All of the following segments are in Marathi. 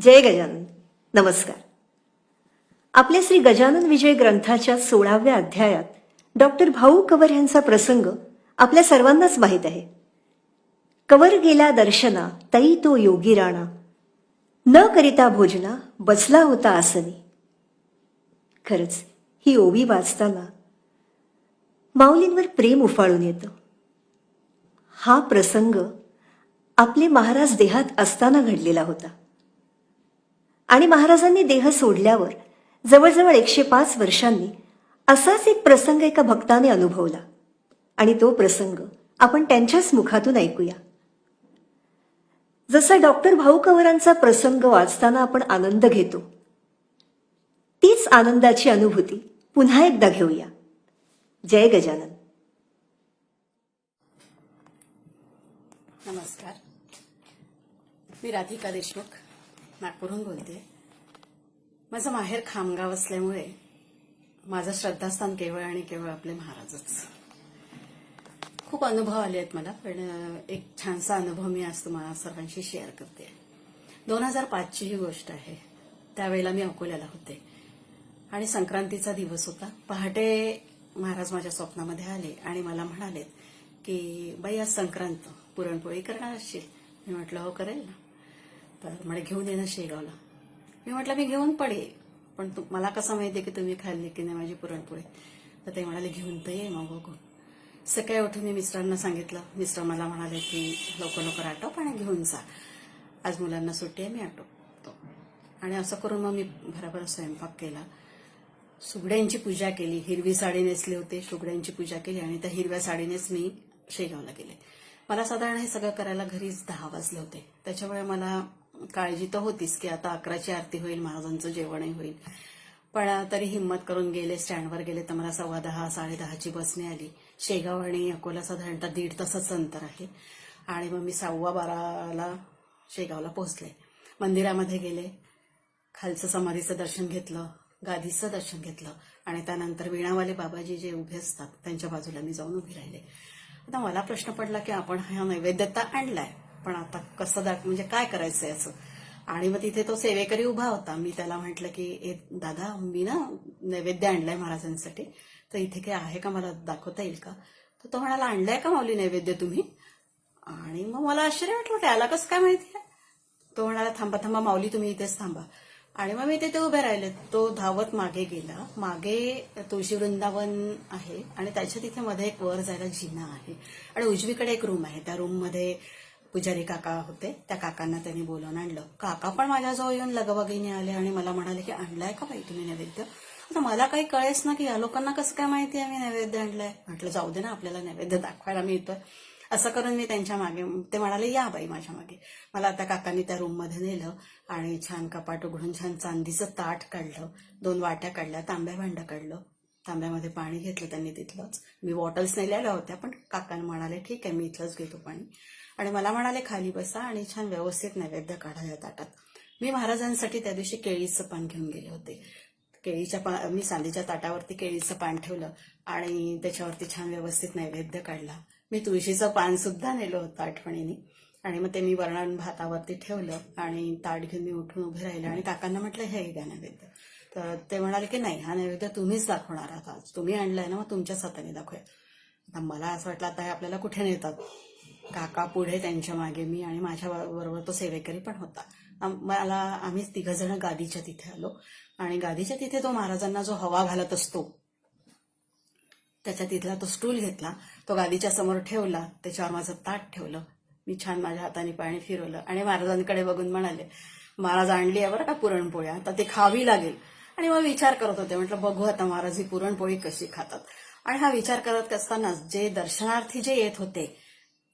जय गजानन. नमस्कार. आपल्या श्री गजानन विजय ग्रंथाच्या सोळाव्या अध्यायात डॉक्टर भाऊ कवर यांचा प्रसंग आपल्या सर्वांनाच माहीत आहे. कवर गेला दर्शना तई तो योगी राणा. न करिता भोजना बसला होता आसनी. खरंच ही ओवी वाचताना माऊलींवर प्रेम उफाळून येतं. हा प्रसंग आपले महाराज देहात असताना घडलेला होता. आणि महाराजांनी देह सोडल्यावर जवळजवळ एकशे पाच वर्षांनी असाच एक प्रसंग एका भक्ताने अनुभवला. आणि तो प्रसंग आपण त्यांच्याच मुखातून ऐकूया. जसा डॉक्टर भाऊ कवरांचा प्रसंग वाचताना आपण आनंद घेतो तीच आनंदाची अनुभूती पुन्हा एकदा घेऊया. जय गजानन. नमस्कार. मी राधिका देशमुख. नागपूरहून बोलते. माझं माहेर खामगाव असल्यामुळे माझं श्रद्धास्थान केवळ आणि केवळ आपले महाराजच. खूप अनुभव आले आहेत मला पण एक छानसा अनुभव मी आज तुम्हाला सर्वांशी शेअर करते. दोन हजार पाचची ही गोष्ट आहे. त्यावेळेला मी अकोल्याला होते. आणि संक्रांतीचा दिवस होता. पहाटे महाराज माझ्या स्वप्नामध्ये आले आणि मला म्हणाले की बाई आज संक्रांत पुरणपोळी करणार असशील. मी म्हटलं हो करेल ना. तर म्हणे घेऊन ये ना शेगावला. मी म्हटलं मी घेऊन पडे पण तू मला कसं माहिती की तुम्ही खाल्ली की नाही माझी पुरणपोळी? तर ते म्हणाले घेऊन तर ये मग बघू. सकाळी उठून मी मिस्टरांना सांगितलं. मिस्टर मला म्हणाले की लवकर लवकर आटोप आणि घेऊन जा. आज मुलांना सुट्टी आहे मी आटोपतो. आणि असं करून मग मी भराभर स्वयंपाक केला. सुगड्यांची पूजा केली. हिरवी साडी नेसली होते सुगड्यांची पूजा केली आणि त्या हिरव्या साडीनेच मी शेगावला गेले. मला साधारण हे सगळं करायला घरीच दहा वाजले होते. त्याच्यामुळे मला काळजी तर होतीच की आता अकराची आरती होईल महाराजांचं जेवणही होईल. पण तरी हिंमत करून गेले स्टँडवर गेले तर मला सव्वा दहा साडेदहाची बसने आली. शेगाव आणि अकोला साधारणतः दीड तासाचं अंतर आहे. आणि मग मी सव्वा बाराला शेगावला पोहोचले. मंदिरामध्ये गेले. खालचं समाधीचं दर्शन घेतलं गादीचं दर्शन घेतलं. आणि त्यानंतर विणावाले बाबाजी जे उभे असतात त्यांच्या बाजूला मी जाऊन उभी राहिले. आता मला प्रश्न पडला की आपण हा नैवेद्यता आणलाय पण आता कसं दाख म्हणजे काय करायचं याचं आणि मग तिथे तो सेवेकरी उभा होता. मी त्याला म्हटलं की ए दादा मी ना नैवेद्य आणलाय महाराजांसाठी. तर इथे काही आहे का? मला दाखवता येईल का? तर तो म्हणाला आणलाय का माऊली नैवेद्य तुम्ही? आणि मग मला आश्चर्य वाटलं. त्याला कसं काय माहिती आहे? तो म्हणाला थांबा थांबा माऊली तुम्ही इथेच थांबा. आणि मग मी तिथे उभे राहिले. तो धावत मागे गेला. मागे तुळशी वृंदावन आहे. आणि त्याच्या तिथे मध्ये एक वर जायला जिना आहे. आणि उजवीकडे एक रूम आहे. त्या रूममध्ये पुजारी काका होते त्या काकांना त्यांनी बोलवून आणलं. काका पण माझ्याजवळ येऊन लगबगीने आले आणि मला म्हणाले की आणलाय का बाई तुम्ही नैवेद्य? आता मला काही कळेस ना की या लोकांना कसं काय माहिती आहे मी नैवेद्य आणलंय? म्हटलं जाऊ दे ना आपल्याला नैवेद्य दाखवायला मिळतोय. असं करून मी त्यांच्या मागे ते म्हणाले या बाई माझ्या मागे. मला आता काकांनी त्या रूममध्ये नेलं आणि छान कपाट उघडून छान चांदीचं ताट काढलं दोन वाट्या काढल्या तांब्या भांडं काढलं. तांब्यामध्ये पाणी घेतलं त्यांनी तिथलंच. मी बॉटल्स नेलेल्या होत्या पण काकान म्हणाले ठीक आहे मी इथलंच घेतो पाणी. आणि मला म्हणाले खाली बसा आणि छान व्यवस्थित नैवेद्य काढा या ताटात. मी महाराजांसाठी त्या दिवशी केळीचं पान घेऊन गेले होते. केळीच्या पा मी सांदीच्या ताटावरती केळीचं पान ठेवलं आणि त्याच्यावरती छान व्यवस्थित नैवेद्य काढला. मी तुळशीचं पान सुद्धा नेलं होतं आठवणीने. आणि मग ते मी वर्णन भातावरती ठेवलं आणि ताट घेऊन मी उठून उभे राहिलं आणि काकांना म्हटलं हे घ्या नैवेद्य. तर ते म्हणाले की नाही हा नैवेद्य तुम्हीच दाखवणार आहात आज. तुम्ही आणलाय ना मग तुमच्याच हाताने दाखवूया. आता मला असं वाटलं आता हे आपल्याला कुठे नेतात? काका पुढे त्यांच्या मागे मी आणि माझ्या बरोबर तो सेवेकरी पण होता. मला आम्ही तिघ जण गादीच्या तिथे आलो. आणि गादीच्या तिथे तो महाराजांना जो हवा घालत असतो त्याच्या तिथला तो स्टूल घेतला तो गादीच्या समोर ठेवला त्याच्यावर माझं ताट ठेवलं. मी छान माझ्या हाताने पाणी फिरवलं. आणि महाराजांकडे बघून म्हणाले महाराज आणली आहे बरं का पुरणपोळ्या? आता ते खावी लागेल. आणि मग विचार करत होते म्हटलं बघू आता महाराज ही पुरणपोळी कशी खातात. आणि हा विचार करत असताना जे दर्शनार्थी जे येत होते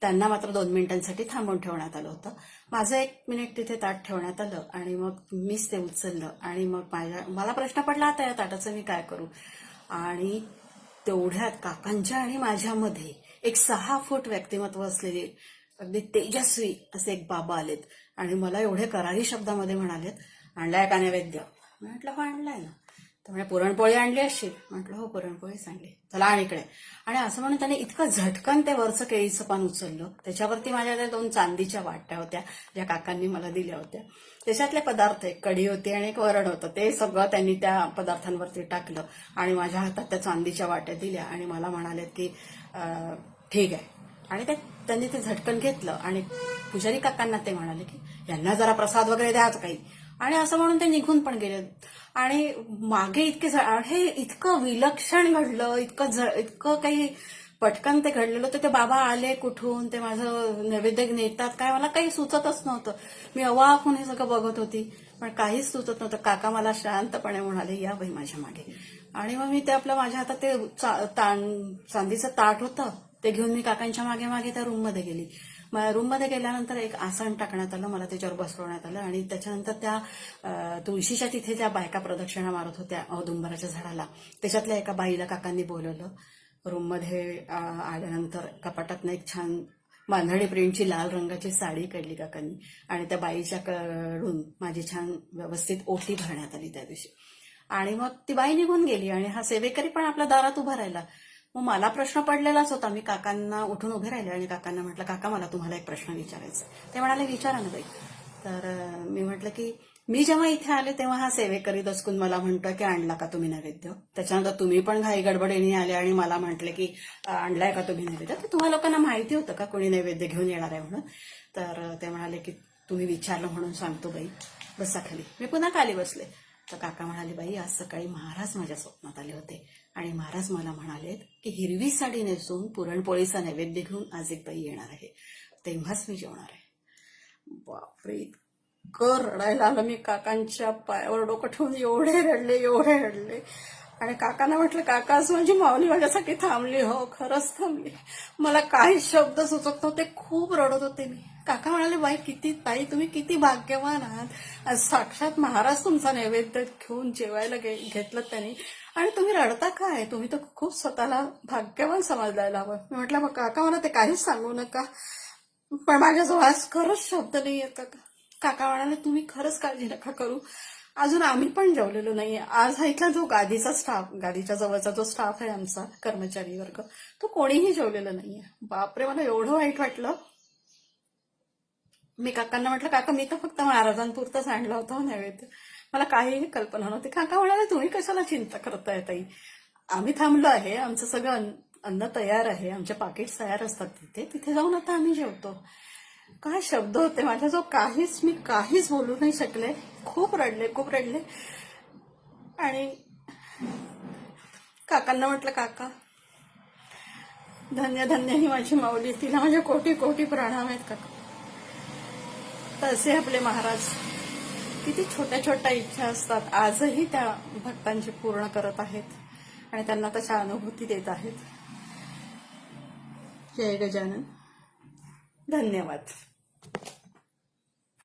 त्यांना मात्र दोन मिनिटांसाठी थांबून ठेवण्यात आलं होतं. माझं एक मिनिट तिथे ताट ठेवण्यात आलं आणि मग मीच ते उचललं आणि मग माझ्या मला प्रश्न पडला आता या ताटाचं मी काय करू? आणि तेवढ्यात काकांच्या आणि माझ्यामध्ये एक सहा फूट व्यक्तिमत्व असलेले अगदी तेजस्वी असे एक बाबा आलेत. आणि मला एवढे करारी शब्दामध्ये म्हणालेत आणलाय का नैवेद्य? मी म्हटलं हो आणलाय ना. तर म्हणजे पुरणपोळी आणली असशील. म्हटलं हो पुरणपोळीच आणली. चला आण इकडे. आणि असं म्हणून त्याने इतकं झटकन ते वरचं केळीचं पान उचललं. त्याच्यावरती माझ्या त्या दोन चांदीच्या वाट्या होत्या ज्या काकांनी मला दिल्या होत्या. त्याच्यातले पदार्थ एक कढी होती आणि एक वरण होतं. ते सगळं त्यांनी त्या पदार्थांवरती टाकलं आणि माझ्या हातात त्या चांदीच्या वाट्या दिल्या आणि मला म्हणाले की ठीक आहे. आणि ते त्यांनी ते झटकन घेतलं आणि पुजारी काकांना ते म्हणाले की यांना जरा प्रसाद वगैरे द्याच काही. आणि असं म्हणून ते निघून पण गेले. आणि मागे इतके हे इतकं विलक्षण घडलं इतकं ज- इतकं काही पटकन ते घडलेलं तर ते बाबा आले कुठून? ते माझं नैवेद्य नेतात काय? मला काही सुचतच नव्हतं. मी अवाक हे सगळं बघत होती. पण काहीच सुचत नव्हतं. काका मला शांतपणे म्हणाले या बाई माझ्या मागे. आणि मग मी ते आपलं माझ्या हातात ते चा- ताण चांदीचं ताट होतं. ते घेऊन मी काकांच्या मागे मागे त्या रूममध्ये गेली. रूममध्ये गेल्यानंतर एक आसन टाकण्यात आलं मला त्याच्यावर बसवण्यात आलं आणि त्याच्यानंतर त्या तुळशीच्या तिथे ज्या बायका प्रदक्षिणा मारत होत्या औदुंबराच्या झाडाला त्याच्यातल्या एका बाईला काकांनी बोलवलं. रूममध्ये आल्यानंतर कपाटातनं एक छान बांधणी प्रिंटची लाल रंगाची साडी काढली काकांनी आणि त्या बाईच्या कडून माझी छान व्यवस्थित ओटी भरण्यात आली त्या दिवशी. आणि मग ती बाई निघून गेली आणि हा सेवेकरी पण आपल्या दारात उभा राहिला. मग मला प्रश्न पडलेलाच होता. मी काकांना उठून उभे राहिले आणि काकांना म्हटलं काका मला तुम्हाला एक प्रश्न विचारायचा ते म्हणाले विचारा ना बाई. तर मी म्हटलं की मी जेव्हा इथे आले तेव्हा हा सेवेकरी दचकून मला म्हणतो की आणला का तुम्ही नैवेद्य? त्याच्यानंतर तुम्ही पण घाई गडबडीने आले आणि मला म्हटले की आणलाय का तुम्ही नैवेद्य? तर तुम्हा लोकांना माहिती होतं का कोणी नैवेद्य घेऊन येणार आहे म्हणून. तर ते म्हणाले की तुम्ही विचारलं म्हणून सांगतो बाई. बसा खाली. मी पुन्हा खाली बसले. तर काका म्हणाले बाई आज सकाळी महाराज माझ्या स्वप्नात आले होते आणि महाराज मला म्हणालेत की हिरवी साडी नेसून पुरणपोळीचा नैवेद्य घेऊन आज एक बाई येणार आहे. तेव्हाच मी जेवणार आहे. बापरे इतकं रडायला आलं मी काकांच्या पायावर डोकं ठेवून. एवढे रडले एवढे रडले. आणि काकांना म्हटलं काका आज माझी माऊली माझ्यासाठी थांबली हो खरंच थांबली. मला काही शब्द सुचत नव्हते खूप रडत होते मी. काका म्हणाले बाई किती ताई तुम्ही किती भाग्यवान आहात. आज साक्षात महाराज तुमचा नैवेद्य घेऊन जेवायला घेतलं त्यांनी. आणि तुम्ही रडता काय? तुम्ही तर खूप स्वतःला भाग्यवान समजायला हवं. मी म्हटलं मग काका मला ते काहीच सांगू नका. पण माझ्याजवळ आज खरंच शब्द नाही येत का काका म्हणाले तुम्ही खरंच काळजी नका करू. अजून आम्ही पण जेवलेलो नाहीये. आज हा इथला जो गादीचा स्टाफ गादीच्या जवळचा जो स्टाफ आहे आमचा कर्मचारी वर्ग तो कोणीही जेवलेला नाहीये. बापरे मला एवढं वाईट वाटलं. मी काकांना म्हटलं काका मी तर फक्त महाराजांपुरतंच आणलं होतं नैवेद्य. मला काहीही कल्पना नव्हती. काका म्हणाले तुम्ही कशाला चिंता करताय ताई? आम्ही थांबलो आहे. आमचं सगळं अन्न अन्न तयार आहे. आमचे पाकिट तयार असतात. तिथे तिथे जाऊन आता आम्ही जेवतो. काय शब्द होते माझ्याजवळ काहीच मी काहीच बोलू नाही शकले. खूप रडले खूप रडले. आणि काकांना म्हटलं काका धन्य धन्य ही माझी माऊली तिला माझ्या कोटी कोटी प्रणाम आहेत काका. तसे आपले महाराज किती छोट्या छोट्या इच्छा असतात. आजही त्या भक्तांची पूर्ण करत आहेत आणि त्यांना तशा अनुभूती देत आहेत. जय गजानन. धन्यवाद.